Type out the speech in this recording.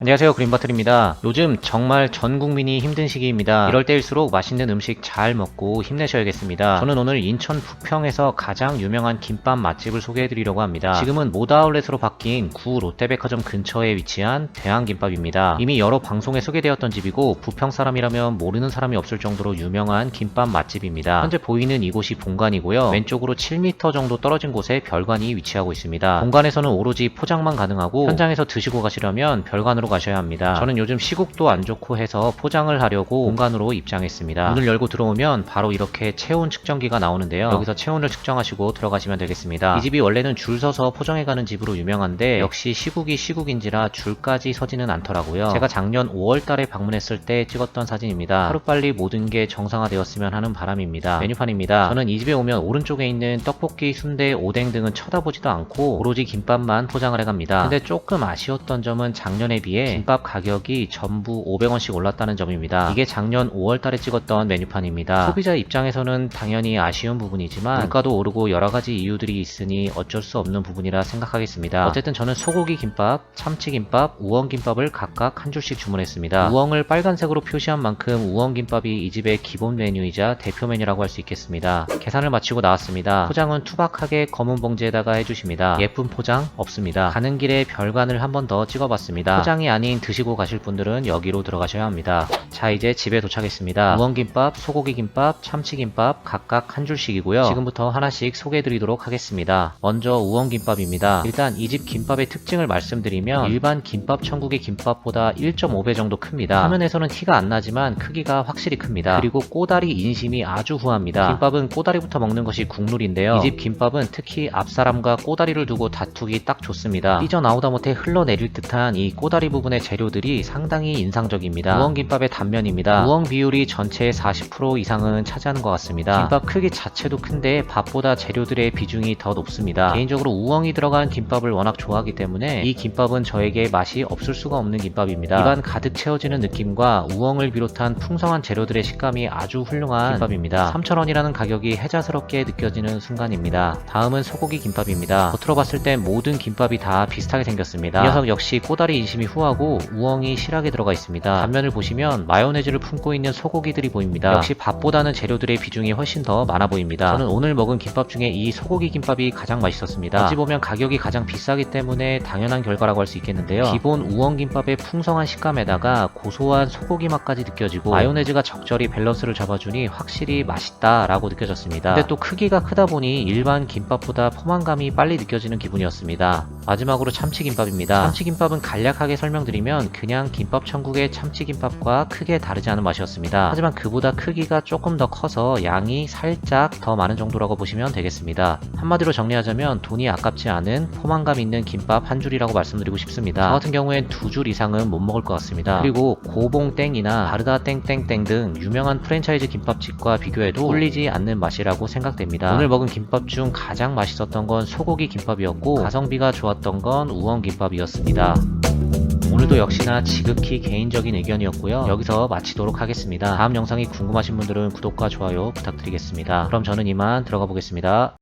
안녕하세요 그린바틀입니다. 요즘 정말 전 국민이 힘든 시기입니다. 이럴 때일수록 맛있는 음식 잘 먹고 힘내셔야겠습니다. 저는 오늘 인천 부평에서 가장 유명한 김밥 맛집을 소개해드리려고 합니다. 지금은 모다아울렛으로 바뀐 구 롯데백화점 근처에 위치한 대한김밥입니다. 이미 여러 방송에 소개되었던 집이고 부평 사람이라면 모르는 사람이 없을 정도로 유명한 김밥 맛집입니다. 현재 보이는 이곳이 본관이고요. 왼쪽으로 7m 정도 떨어진 곳에 별관이 위치하고 있습니다. 본관에서는 오로지 포장만 가능하고 현장에서 드시고 가시려면 별관으로 가셔야 합니다. 저는 요즘 시국도 안 좋고 해서 포장을 하려고 본관으로 입장했습니다. 문을 열고 들어오면 바로 이렇게 체온 측정기가 나오는데요. 여기서 체온을 측정하시고 들어가시면 되겠습니다. 이 집이 원래는 줄 서서 포장해가는 집으로 유명한데 역시 시국이 시국인지라 줄까지 서지는 않더라고요. 제가 작년 5월달에 방문했을 때 찍었던 사진입니다. 하루빨리 모든 게 정상화되었으면 하는 바람입니다. 메뉴판입니다. 저는 이 집에 오면 오른쪽에 있는 떡볶이, 순대, 오뎅 등은 쳐다보지도 않고 오로지 김밥만 포장을 해갑니다. 근데 조금 아쉬웠던 점은 작년에 비해 김밥 가격이 전부 500원씩 올랐다는 점입니다. 이게 작년 5월달에 찍었던 메뉴판입니다. 소비자 입장에서는 당연히 아쉬운 부분이지만 물가도 오르고 여러 가지 이유들이 있으니 어쩔 수 없는 부분이라 생각하겠습니다. 어쨌든 저는 소고기 김밥, 참치 김밥, 우엉 김밥을 각각 한 줄씩 주문했습니다. 우엉을 빨간색으로 표시한 만큼 우엉 김밥이 이 집의 기본 메뉴이자 대표 메뉴라고 할 수 있겠습니다. 계산을 마치고 나왔습니다. 포장은 투박하게 검은 봉지에다가 해주십니다. 예쁜 포장 없습니다. 가는 길에 별관을 한 번 더 찍어봤습니다. 포장이 아닌 드시고 가실 분들은 여기로 들어가셔야 합니다. 자 이제 집에 도착했습니다. 우엉김밥, 소고기김밥, 참치김밥 각각 한 줄씩이고요. 지금부터 하나씩 소개해드리도록 하겠습니다. 먼저 우엉김밥입니다. 일단 이 집 김밥의 특징을 말씀드리면 일반 김밥 천국의 김밥보다 1.5배 정도 큽니다. 화면에서는 티가 안 나지만 크기가 확실히 큽니다. 그리고 꼬다리 인심이 아주 후합니다. 김밥은 꼬다리부터 먹는 것이 국룰인데요. 이 집 김밥은 특히 앞사람과 꼬다리를 두고 다투기 딱 좋습니다. 삐져나오다 못해 흘러내릴 듯한 이 꼬다리 부분의 재료들이 상당히 인상적입니다. 우엉김밥의 단면입니다. 우엉 비율이 전체의 40% 이상은 차지하는 것 같습니다. 김밥 크기 자체도 큰데 밥보다 재료들의 비중이 더 높습니다. 개인적으로 우엉이 들어간 김밥을 워낙 좋아하기 때문에 이 김밥은 저에게 맛이 없을 수가 없는 김밥입니다. 입안 가득 채워지는 느낌과 우엉을 비롯한 풍성한 재료들의 식감이 아주 훌륭한 김밥입니다. 3,000원이라는 가격이 혜자스럽게 느껴지는 순간입니다. 다음은 소고기 김밥입니다. 겉으로 봤을 땐 모든 김밥이 다 비슷하게 생겼습니다. 이 녀석 역시 꼬다리 인심이 후하 고 우엉이 실하게 들어가 있습니다. 단면을 보시면 마요네즈를 품고 있는 소고기들이 보입니다. 역시 밥보다는 재료들의 비중이 훨씬 더 많아 보입니다. 저는 오늘 먹은 김밥 중에 이 소고기 김밥이 가장 맛있었습니다. 어찌 보면 가격이 가장 비싸기 때문에 당연한 결과라고 할 수 있겠는데요. 기본 우엉 김밥의 풍성한 식감에다가 고소한 소고기 맛까지 느껴지고 마요네즈가 적절히 밸런스를 잡아주니 확실히 맛있다라고 느껴졌습니다. 근데 또 크기가 크다 보니 일반 김밥보다 포만감이 빨리 느껴지는 기분이었습니다. 마지막으로 참치김밥입니다. 참치김밥은 간략하게 설명 드리면 그냥 김밥 천국의 참치김밥과 크게 다르지 않은 맛이었습니다. 하지만 그보다 크기가 조금 더 커서 양이 살짝 더 많은 정도라고 보시면 되겠습니다. 한마디로 정리하자면 돈이 아깝지 않은 포만감 있는 김밥 한 줄이라고 말씀드리고 싶습니다. 저 같은 경우엔 두 줄 이상은 못 먹을 것 같습니다. 그리고 고봉땡이나 바르다 땡땡땡 등 유명한 프랜차이즈 김밥집과 비교해도 꿀리지 않는 맛이라고 생각됩니다. 오늘 먹은 김밥 중 가장 맛있었던 건 소고기 김밥이었고 가성비가 좋았던 건 우엉 김밥이었습니다. 오늘도 역시나 지극히 개인적인 의견이었고요. 여기서 마치도록 하겠습니다. 다음 영상이 궁금하신 분들은 구독과 좋아요 부탁드리겠습니다. 그럼 저는 이만 들어가 보겠습니다.